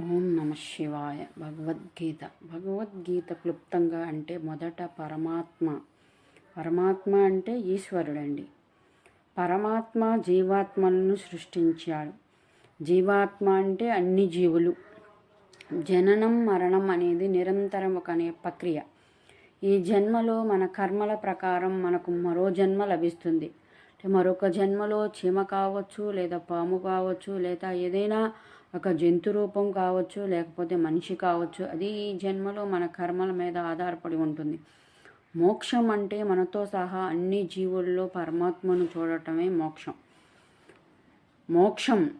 ఓం నమ శివాయ. భగవద్గీత. భగవద్గీత క్లుప్తంగా అంటే మొదట పరమాత్మ. పరమాత్మ అంటే ఈశ్వరుడండి. పరమాత్మ జీవాత్మలను సృష్టించాడు. జీవాత్మ అంటే అన్ని జీవులు. జననం మరణం అనేది నిరంతరం ఒక అనే ప్రక్రియ. ఈ జన్మలో మన కర్మల ప్రకారం మనకు మరో జన్మ లభిస్తుంది. అంటే మరొక జన్మలో చీమ కావచ్చు లేదా పాము కావచ్చు లేదా ఏదైనా ఒక జంతు రూపం కావచ్చు లేకపోతే మనిషి కావచ్చు అది ఈ జన్మలో మన కర్మల మీద ఆధారపడి ఉంటుంది. మోక్షం అంటే మనతో సహా అన్ని జీవుల్లో పరమాత్మను చూడటమే మోక్షం. మోక్షం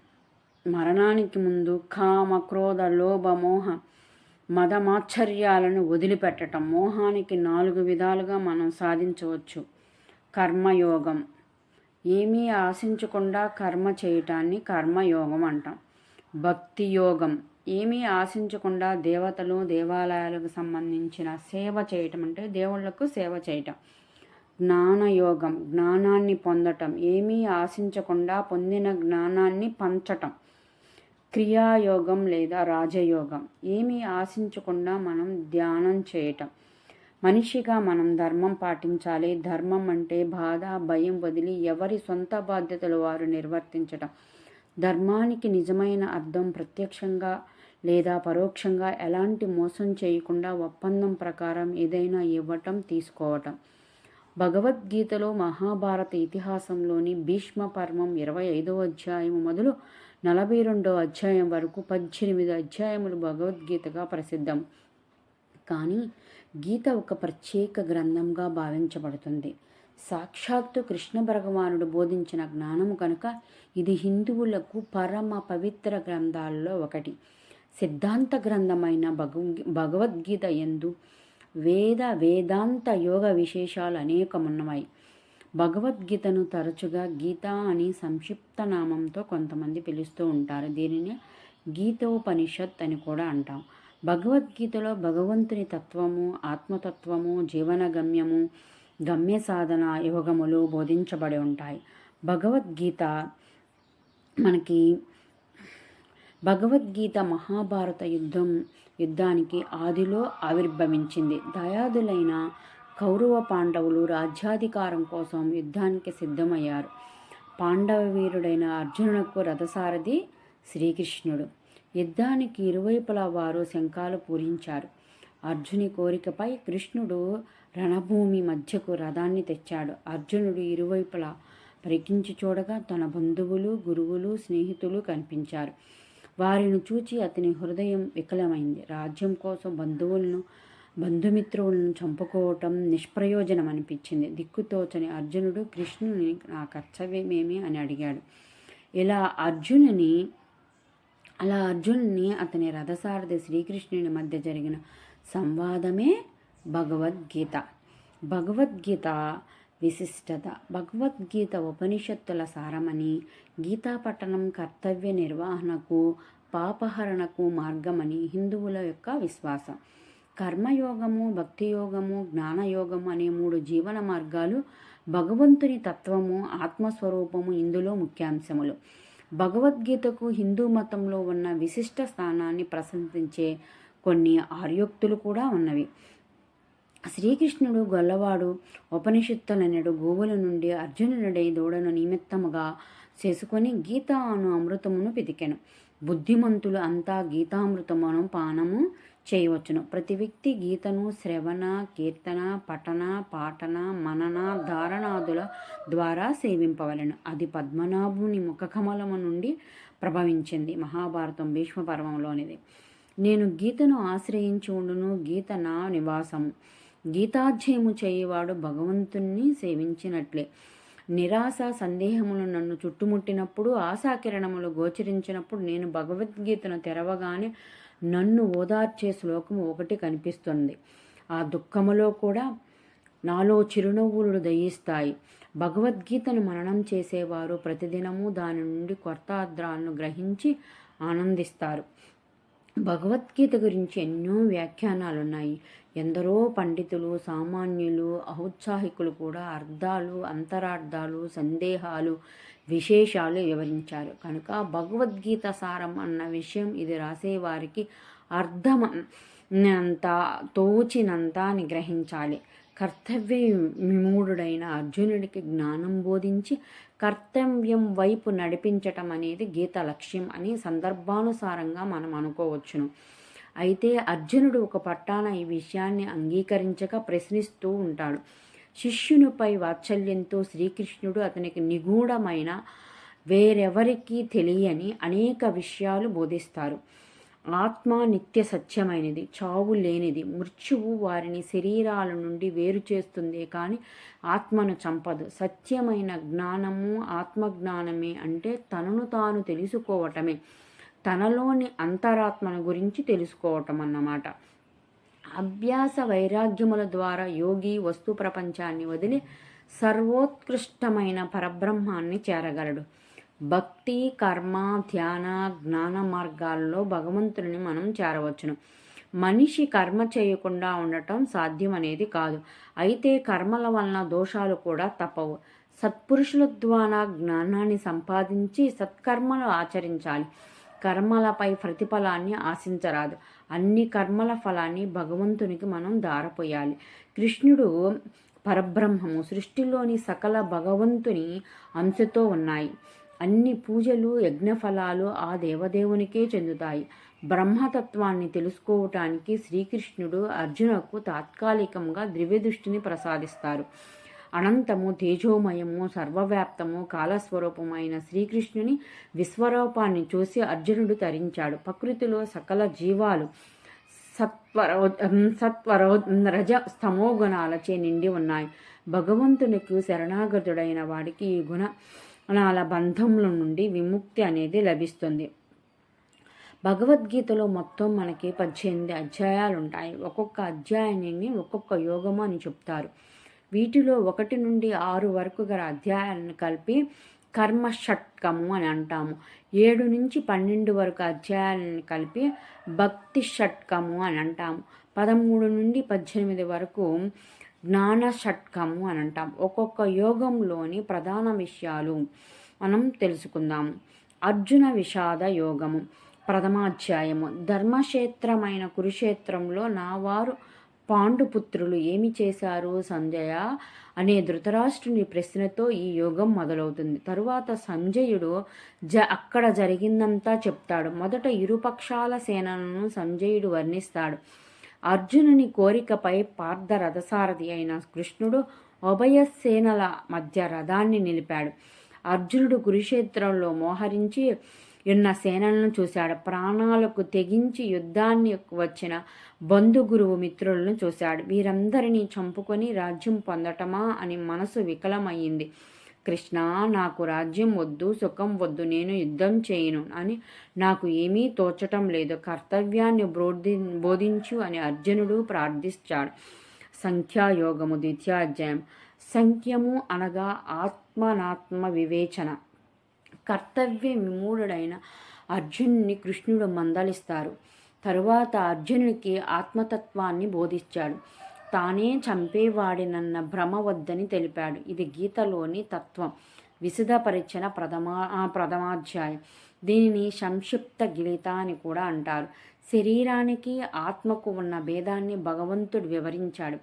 మరణానికి ముందు కామ క్రోధ లోభ మోహ మదమాశ్చర్యాలను వదిలిపెట్టటం. మోహానికి నాలుగు విధాలుగా మనం సాధించవచ్చు. కర్మయోగం ఏమీ ఆశించకుండా కర్మ చేయటాన్ని కర్మయోగం అంటాం. భక్తి యోగం ఏమీ ఆశించకుండా దేవతలు దేవాలయాలకు సంబంధించిన సేవ చేయటం అంటే దేవుళ్ళకు సేవ చేయటం. జ్ఞానయోగం. జ్ఞానాన్ని పొందటం. ఏమీ ఆశించకుండా పొందిన జ్ఞానాన్ని పంచటం. క్రియాయోగం లేదా రాజయోగం. ఏమీ ఆశించకుండా మనం ధ్యానం చేయటం. మనిషిగా మనం ధర్మం పాటించాలి. ధర్మం అంటే బాధ భయం వదిలి ఎవరి సొంత బాధ్యతలు వారు నిర్వర్తించటం. ధర్మానికి నిజమైన అర్థం ప్రత్యక్షంగా లేదా పరోక్షంగా ఎలాంటి మోసం చేయకుండా ఒప్పందం ప్రకారం ఏదైనా ఇవ్వటం తీసుకోవటం. భగవద్గీతలో మహాభారత ఇతిహాసంలోని భీష్మ పర్వం ఇరవై ఐదవ అధ్యాయం మొదలు నలభై రెండవ అధ్యాయం వరకు పద్దెనిమిది అధ్యాయములు భగవద్గీతగా ప్రసిద్ధం. కానీ గీత ఒక ప్రత్యేక గ్రంథంగా భావించబడుతుంది. సాక్షాత్తు కృష్ణ భగవానుడు బోధించిన జ్ఞానము కనుక ఇది హిందువులకు పరమ పవిత్ర గ్రంథాల్లో ఒకటి. సిద్ధాంత గ్రంథమైన భగవ భగవద్గీత ఎందు వేద వేదాంత యోగ విశేషాలు అనేకమున్నవాయి భగవద్గీతను తరచుగా గీత అని సంక్షిప్త నామంతో కొంతమంది పిలుస్తూ ఉంటారు. దీనిని గీతోపనిషత్ అని కూడా అంటాం. భగవద్గీతలో భగవంతుని తత్వము ఆత్మతత్వము జీవన గమ్యము గమ్య సాధన యోగములు బోధించబడి ఉంటాయి. భగవద్గీత మనకి భగవద్గీత మహాభారత యుద్ధం యుద్ధానికి ఆదిలో ఆవిర్భవించింది. దయాదులైన కౌరవ పాండవులు రాజ్యాధికారం కోసం యుద్ధానికి సిద్ధమయ్యారు. పాండవ వీరుడైన అర్జునునకు రథసారథి శ్రీకృష్ణుడు. యుద్ధానికి ఇరువైపులా వారు శంఖాలు పూరించారు. అర్జుని కోరికపై కృష్ణుడు రణభూమి మధ్యకు రథాన్ని తెచ్చాడు. అర్జునుడు ఇరువైపులా పరికించి చూడగా తన బంధువులు గురువులు స్నేహితులు కనిపించారు. వారిని చూచి అతని హృదయం వికలమైంది. రాజ్యం కోసం బంధువులను బంధుమిత్రులను చంపుకోవటం నిష్ప్రయోజనం అనిపించింది. దిక్కుతోచని అర్జునుడు కృష్ణుని నా కర్తవ్యమేమి అని అడిగాడు. ఇలా అర్జునుని అలా అర్జునుని అతని రథసారథి శ్రీకృష్ణుని మధ్య జరిగిన సంవాదమే భగవద్గీత. భగవద్గీత విశిష్టత. భగవద్గీత ఉపనిషత్తుల సారమని గీతా పట్టణం కర్తవ్య నిర్వహణకు పాపహరణకు మార్గమని హిందువుల యొక్క విశ్వాసం. కర్మయోగము భక్తియోగము జ్ఞానయోగము అనే మూడు జీవన మార్గాలు భగవంతుని తత్వము ఆత్మస్వరూపము ఇందులో ముఖ్యాంశములు. భగవద్గీతకు హిందూ మతంలో ఉన్న విశిష్ట స్థానాన్ని ప్రశంసించే కొన్ని ఆర్యోక్తులు కూడా ఉన్నవి. శ్రీకృష్ణుడు గొల్లవాడు ఉపనిషత్తులనడు గోవుల నుండి అర్జునుడై దూడను నిమిత్తముగా చేసుకొని గీత అను అమృతమును పితికెను బుద్ధిమంతులు అంతా గీతామృతమును పానము చేయవచ్చును. ప్రతి వ్యక్తి గీతను శ్రవణ కీర్తన పఠన పాఠన మనన ధారణాదుల ద్వారా సేవింపవలెను. అది పద్మనాభుని ముఖకమలము నుండి ప్రభవించింది. మహాభారతం భీష్మ పర్వంలోనిది నేను గీతను ఆశ్రయించి ఉండును. గీత నా నివాసము. గీతాధ్యయము చేయవాడు భగవంతుణ్ణి సేవించినట్లే. నిరాశ సందేహములు నన్ను చుట్టుముట్టినప్పుడు ఆశాకిరణములు గోచరించినప్పుడు నేను భగవద్గీతను తెరవగానే నన్ను ఓదార్చే శ్లోకము ఒకటి కనిపిస్తుంది. ఆ దుఃఖములో కూడా నాలో చిరునవ్వులు దయిస్తాయి భగవద్గీతను మననం చేసేవారు ప్రతిదినము దాని నుండి కొత్త అద్రాలను గ్రహించి ఆనందిస్తారు. భగవద్గీత గురించి ఎన్నో వ్యాఖ్యానాలు ఉన్నాయి ఎందరో పండితులు సామాన్యులు ఔత్సాహికులు కూడా అర్థాలు అంతరార్థాలు సందేహాలు విశేషాలు వివరించారు. కనుక భగవద్గీత సారం అన్న విషయం ఇది రాసేవారికి అర్థమంత తోచినంత నిగ్రహించాలి. కర్తవ్య విమూఢుడైన అర్జునుడికి జ్ఞానం బోధించి కర్తవ్యం వైపు నడిపించటం అనేది గీత లక్ష్యం అని సందర్భానుసారంగా మనం అనుకోవచ్చును. అయితే అర్జునుడు ఒక పట్టాన ఈ విషయాన్ని అంగీకరించక ప్రశ్నిస్తూ ఉంటాడు. శిష్యునిపై వాత్సల్యంతో శ్రీకృష్ణుడు అతనికి నిగూఢమైన వేరెవరికీ తెలియని అనేక విషయాలు బోధిస్తారు. ఆత్మ నిత్య సత్యమైనది చావు లేనిది మృత్యువు వారిని శరీరాల నుండి వేరు చేస్తుందే కానీ ఆత్మను చంపదు. సత్యమైన జ్ఞానము ఆత్మజ్ఞానమే అంటే తనను తాను తెలుసుకోవటమే. తనలోని అంతరాత్మను గురించి తెలుసుకోవటం అన్నమాట అభ్యాస వైరాగ్యముల ద్వారా యోగి వస్తు ప్రపంచాన్ని వదిలి సర్వోత్కృష్టమైన పరబ్రహ్మాన్ని చేరగలడు. భక్తి కర్మ ధ్యాన జ్ఞాన మార్గాల్లో భగవంతుని మనం చేరవచ్చును. మనిషి కర్మ చేయకుండా ఉండటం సాధ్యం అనేది కాదు. అయితే కర్మల వలన దోషాలు కూడా తప్పవు. సత్పురుషుల ద్వారా జ్ఞానాన్ని సంపాదించి సత్కర్మలు ఆచరించాలి. కర్మలపై ప్రతిఫలాన్ని ఆశించరాదు. అన్ని కర్మల ఫలాన్ని భగవంతునికి మనం దారపోయాలి. కృష్ణుడు పరబ్రహ్మము సృష్టిలోని సకల భగవంతుని అంశతో ఉన్నాయి. అన్ని పూజలు యజ్ఞఫలాలు ఆ దేవదేవునికే చెందుతాయి. బ్రహ్మతత్వాన్ని తెలుసుకోవటానికి శ్రీకృష్ణుడు అర్జునకు తాత్కాలికంగా దివ్యదృష్టిని ప్రసాదిస్తారు. అనంతము తేజోమయము సర్వవ్యాప్తము కాలస్వరూపమైన శ్రీకృష్ణుని విశ్వరూపాన్ని చూసి అర్జునుడు తరించాడు. ప్రకృతిలో సకల జీవాలు సత్వరో సత్వరో రజ స్తమోగుణాలచే నిండి ఉన్నాయి. భగవంతునికి శరణాగతుడైన వాడికి ఈ గుణ గుణాల బంధముల నుండి విముక్తి అనేది లభిస్తుంది. భగవద్గీతలో మొత్తం మనకి పద్దెనిమిది అధ్యాయాలు ఉంటాయి ఒక్కొక్క అధ్యాయాన్ని ఒక్కొక్క యోగము అని చెప్తారు. వీటిలో ఒకటి నుండి ఆరు వరకు గల అధ్యాయాలను కలిపి కర్మ షట్కము అని అంటాము. ఏడు నుంచి పన్నెండు వరకు అధ్యాయాలను కలిపి భక్తి షట్కము అని అంటాము. పదమూడు నుండి పద్దెనిమిది వరకు జ్ఞాన షట్కము అని అంటాం. ఒక్కొక్క యోగంలోని ప్రధాన విషయాలు మనం తెలుసుకుందాము అర్జున విషాద యోగము ప్రథమాధ్యాయము. ధర్మక్షేత్రమైన కురుక్షేత్రంలో నా వారు పాండుపుత్రులు ఏమి చేశారు సంజయ అనే ధృతరాష్ట్రుని ప్రశ్నతో ఈ యోగం మొదలవుతుంది. తరువాత సంజయుడు జ అక్కడ జరిగిందంతా చెప్తాడు. మొదట ఇరుపక్షాల సేనలను సంజయుడు వర్ణిస్తాడు. అర్జునుని కోరికపై పార్థ రథసారథి అయిన కృష్ణుడు ఉభయ సేనల మధ్య రథాన్ని నిలిపాడు. అర్జునుడు కురుక్షేత్రంలో మోహరించి ఉన్న సేనలను చూశాడు. ప్రాణాలకు తెగించి యుద్ధాన్ని వచ్చిన బంధుగురువు మిత్రులను చూశాడు. వీరందరినీ చంపుకొని రాజ్యం పొందటమా అని మనసు వికలమయ్యింది. కృష్ణ నాకు రాజ్యం వద్దు సుఖం వద్దు నేను యుద్ధం చేయను అని నాకు ఏమీ తోచటం లేదు. కర్తవ్యాన్ని బోధి బోధించు అని అర్జునుడు ప్రార్థిస్తాడు. సంఖ్యాయోగము ద్వితీయాధ్యాయం. సంఖ్యము అనగా ఆత్మనాత్మ వివేచన. కర్తవ్య విమూఢుడైన అర్జునుని కృష్ణుడు మందలిస్తారు. తరువాత అర్జునునికి ఆత్మతత్వాన్ని బోధించాడు తానే చంపేవాడినన్న భ్రమ వద్దని తెలిపాడు. ఇది గీతలోని తత్వం. విశదపరిచిన ప్రథమా ప్రథమాధ్యాయం. దీనిని సంక్షిప్త గీత అని కూడా అంటారు. శరీరానికి ఆత్మకు ఉన్న భేదాన్ని భగవంతుడు వివరించాడు.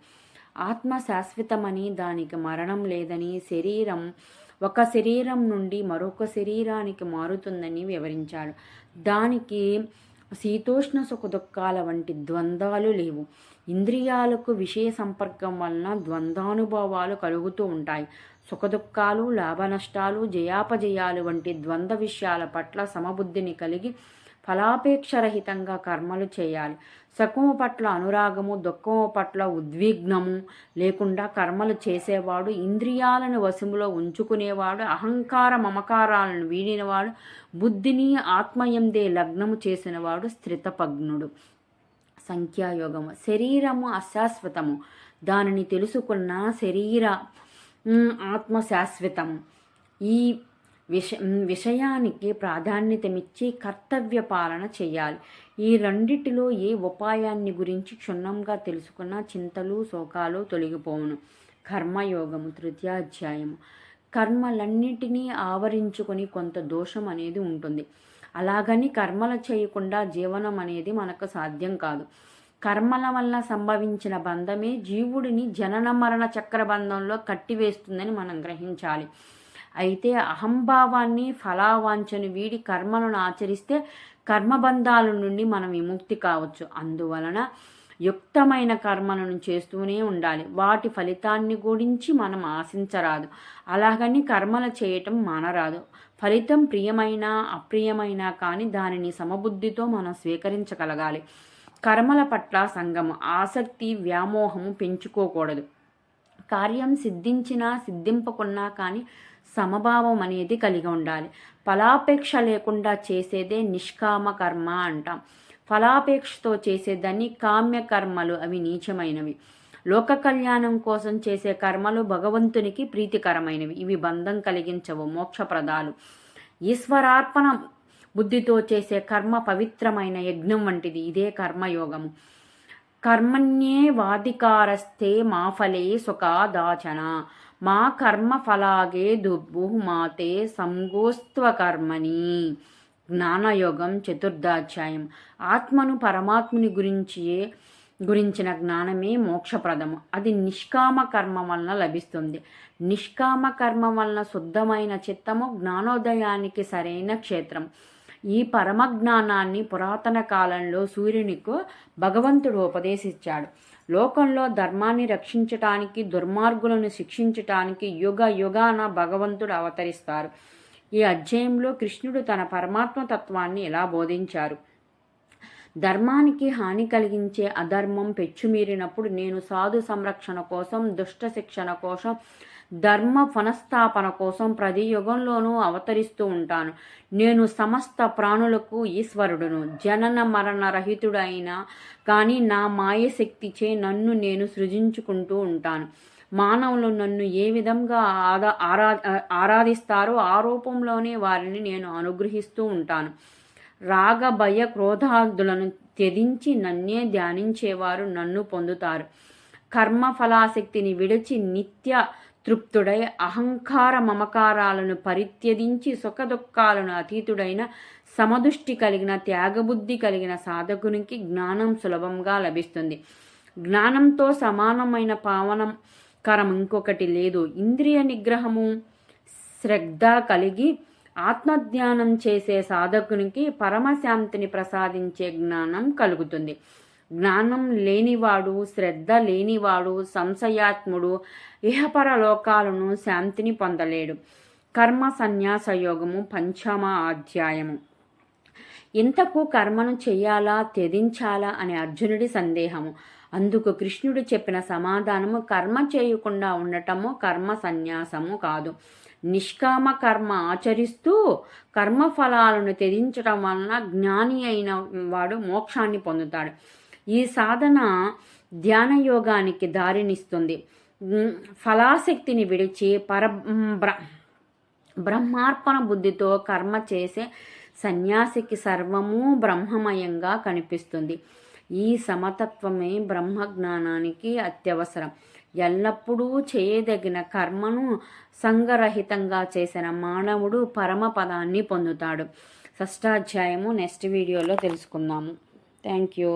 ఆత్మ శాశ్వతమని దానికి మరణం లేదని శరీరం ఒక శరీరం నుండి మరొక శరీరానికి మారుతుందని వివరించాడు. దానికి శీతోష్ణ సుఖదుఖాల వంటి ద్వంద్వాలు లేవు. ఇంద్రియాలకు విషయ సంపర్కం వలన ద్వంద్వానుభవాలు కలుగుతూ ఉంటాయి. సుఖదుఖాలు లాభ నష్టాలు జయాపజయాలు వంటి ద్వంద్వ విషయాల పట్ల సమబుద్ధిని కలిగి ఫలాపేక్షరహితంగా కర్మలు చేయాలి. సుఖము పట్ల అనురాగము దుఃఖము పట్ల ఉద్విగ్నము లేకుండా కర్మలు చేసేవాడు ఇంద్రియాలను వశములో ఉంచుకునేవాడు అహంకార మమకారాలను వీడినవాడు బుద్ధిని ఆత్మయందే లగ్నము చేసినవాడు స్థితపగ్నుడు. సంఖ్యాయోగము. శరీరము అశాశ్వతము. దానిని తెలుసుకున్న శరీర ఆత్మ శాశ్వతము. ఈ విష విషయానికి ప్రాధాన్యతమిచ్చి కర్తవ్య పాలన చేయాలి. ఈ రెండిటిలో ఏ ఉపాయాన్ని గురించి క్షుణ్ణంగా తెలుసుకున్న చింతలు శోకాలు తొలగిపోవును. కర్మయోగము తృతీయాధ్యాయము కర్మలన్నిటినీ ఆవరించుకొని కొంత దోషం అనేది ఉంటుంది. అలాగని కర్మలు చేయకుండా జీవనం అనేది మనకు సాధ్యం కాదు. కర్మల వల్ల సంభవించిన బంధమే జీవుడిని జనన మరణ చక్ర బంధంలో కట్టివేస్తుందని మనం గ్రహించాలి. అయితే అహంభావాన్ని ఫలావాంఛను వీడి కర్మలను ఆచరిస్తే కర్మబంధాల నుండి మనం విముక్తి కావచ్చు. అందువలన యుక్తమైన కర్మలను చేస్తూనే ఉండాలి. వాటి ఫలితాన్ని గురించి మనం ఆశించరాదు. అలాగని కర్మలు చేయటం మానరాదు. ఫలితం ప్రియమైన అప్రియమైనా కానీ దానిని సమబుద్ధితో మనం స్వీకరించగలగాలి. కర్మల పట్ల సంగము ఆసక్తి వ్యామోహము పెంచుకోకూడదు. కార్యం సిద్ధించినా సిద్ధింపకున్నా కానీ సమభావం అనేది కలిగి ఉండాలి. ఫలాపేక్ష లేకుండా చేసేదే నిష్కామ కర్మ అంటాం. ఫలాపేక్షతో చేసేదాన్ని కామ్య కర్మలు అవి నీచమైనవి. లోక కళ్యాణం కోసం చేసే కర్మలు భగవంతునికి ప్రీతికరమైనవి. ఇవి బంధం కలిగించవు మోక్షప్రదాలు. ఈశ్వరార్పణ బుద్ధితో చేసే కర్మ పవిత్రమైన యజ్ఞం వంటిది. ఇదే కర్మయోగము కర్మణ్యే వాధికారస్తే మాఫలే సుఖాదాచన. మా కర్మ ఫలాగే సంగోస్త్వ కర్మని జ్ఞానయోగం చతుర్థాధ్యాయం. ఆత్మను పరమాత్ముని గురించి గురించిన జ్ఞానమే మోక్షప్రదము. అది నిష్కామ కర్మ వలన లభిస్తుంది. నిష్కామ కర్మ వలన శుద్ధమైన చిత్తము జ్ఞానోదయానికి సరైన క్షేత్రం. ఈ పరమ జ్ఞానాన్ని పురాతన కాలంలో సూర్యునికు భగవంతుడు ఉపదేశించాడు. లోకంలో ధర్మాన్ని రక్షించటానికి దుర్మార్గులను శిక్షించటానికి యుగ యుగాన భగవంతుడు అవతరిస్తారు. ఈ అధ్యాయంలో కృష్ణుడు తన పరమాత్మ తత్వాన్ని ఇలా బోధించారు? ధర్మానికి హాని కలిగించే అధర్మం పెచ్చుమీరినప్పుడు నేను సాధు సంరక్షణ కోసం దుష్ట శిక్షణ కోసం ధర్మ పునఃస్థాపన కోసం ప్రతి యుగంలోనూ అవతరిస్తూ ఉంటాను. నేను సమస్త ప్రాణులకు ఈశ్వరుడును. జనన మరణ రహితుడైన కానీ నా మాయశక్తిచే నన్ను నేను సృజించుకుంటూ ఉంటాను. మానవులు నన్ను ఏ విధంగా ఆదా ఆరా ఆరాధిస్తారో ఆ రూపంలోనే వారిని నేను అనుగ్రహిస్తూ ఉంటాను. రాగ భయ క్రోధార్థులను త్యజించి నన్నే ధ్యానించేవారు నన్ను పొందుతారు. కర్మ ఫలాశక్తిని విడిచి నిత్య తృప్తుడై అహంకార మమకారాలను పరిత్యజించి సుఖదుఖాలను అతీతుడైన సమదృష్టి కలిగిన త్యాగబుద్ధి కలిగిన సాధకునికి జ్ఞానం సులభంగా లభిస్తుంది. జ్ఞానంతో సమానమైన పావనకరం ఇంకొకటి లేదు. ఇంద్రియ నిగ్రహము శ్రద్ధ కలిగి ఆత్మధ్యానం చేసే సాధకునికి పరమశాంతిని ప్రసాదించే జ్ఞానం కలుగుతుంది. జ్ఞానం లేనివాడు శ్రద్ధ లేనివాడు సంశయాత్ముడు ఇహపర లోకాలను శాంతిని పొందలేడు. కర్మ సన్యాస యోగము పంచమ అధ్యాయము. ఇంతకు కర్మను చేయాలా త్యజించాలా అనే అర్జునుడి సందేహము. అందుకు కృష్ణుడు చెప్పిన సమాధానము కర్మ చేయకుండా ఉండటము కర్మ సన్యాసము కాదు. నిష్కామ కర్మ ఆచరిస్తూ కర్మఫలాలను త్యజించడం వలన జ్ఞాని అయిన వాడు మోక్షాన్ని పొందుతాడు. ఈ సాధన ధ్యాన యోగానికి దారినిస్తుంది. ఫలాశక్తిని విడిచి పర బ్రహ్మార్పణ బుద్ధితో కర్మ చేసే సన్యాసికి సర్వము బ్రహ్మమయంగా కనిపిస్తుంది. ఈ సమతత్వమే బ్రహ్మజ్ఞానానికి అత్యవసరం. ఎల్లప్పుడూ చేయదగిన కర్మను సంగరహితంగా చేసిన మానవుడు పరమపదాన్ని పొందుతాడు. షష్టాధ్యాయము నెక్స్ట్ వీడియోలో తెలుసుకుందాము. Thank you.